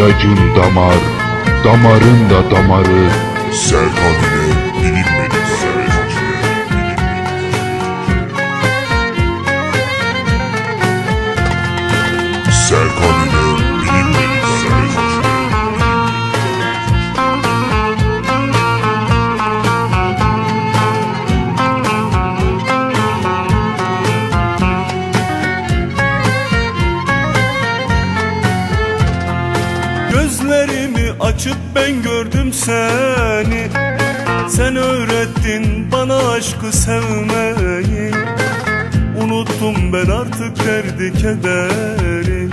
İlacın damar, damarın da damarı. Serkan ile bilinmedik Gözlerimi açıp ben gördüm seni. Sen öğrettin bana aşkı sevmeyi. Unuttum ben artık derdi kederi.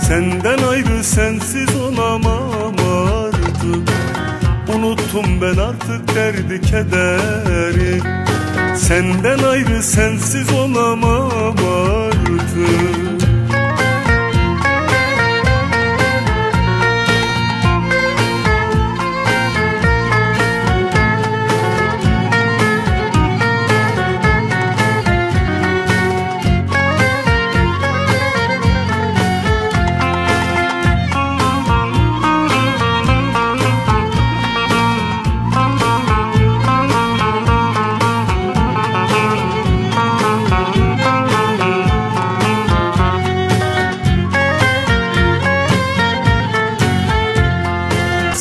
Senden ayrı sensiz olamam artık. Unuttum ben artık derdi kederi. Senden ayrı sensiz olamam artık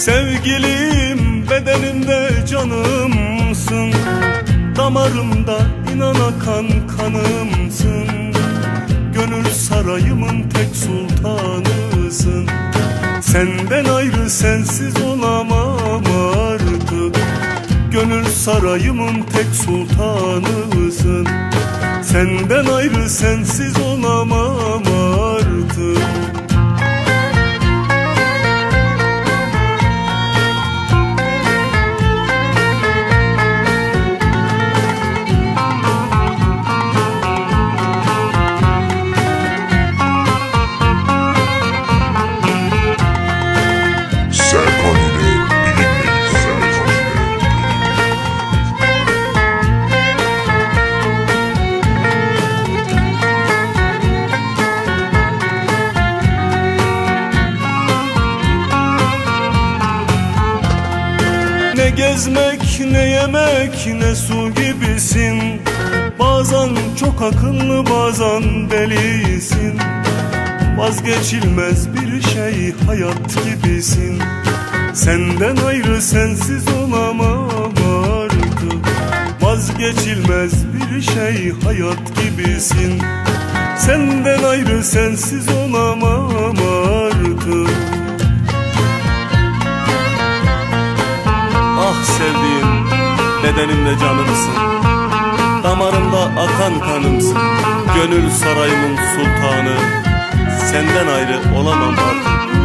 Sevgilim bedenimde canımsın. Damarımda inan akan kanımsın. Gönül sarayımın tek sultanısın. Senden ayrı sensiz olamam artık. Gönül sarayımın tek sultanısın. Senden ayrı sensiz olamam gezmek ne yemek ne su gibisin. Bazen çok akıllı bazen delisin. Vazgeçilmez bir şey hayat gibisin. Senden ayrı sensiz olamam artık. Vazgeçilmez bir şey hayat gibisin. Senden ayrı sensiz olamam sevdiğim bedenimde canımsın. Damarımda akan kanımsın. Gönül sarayımın sultanı. Senden ayrı olamam artık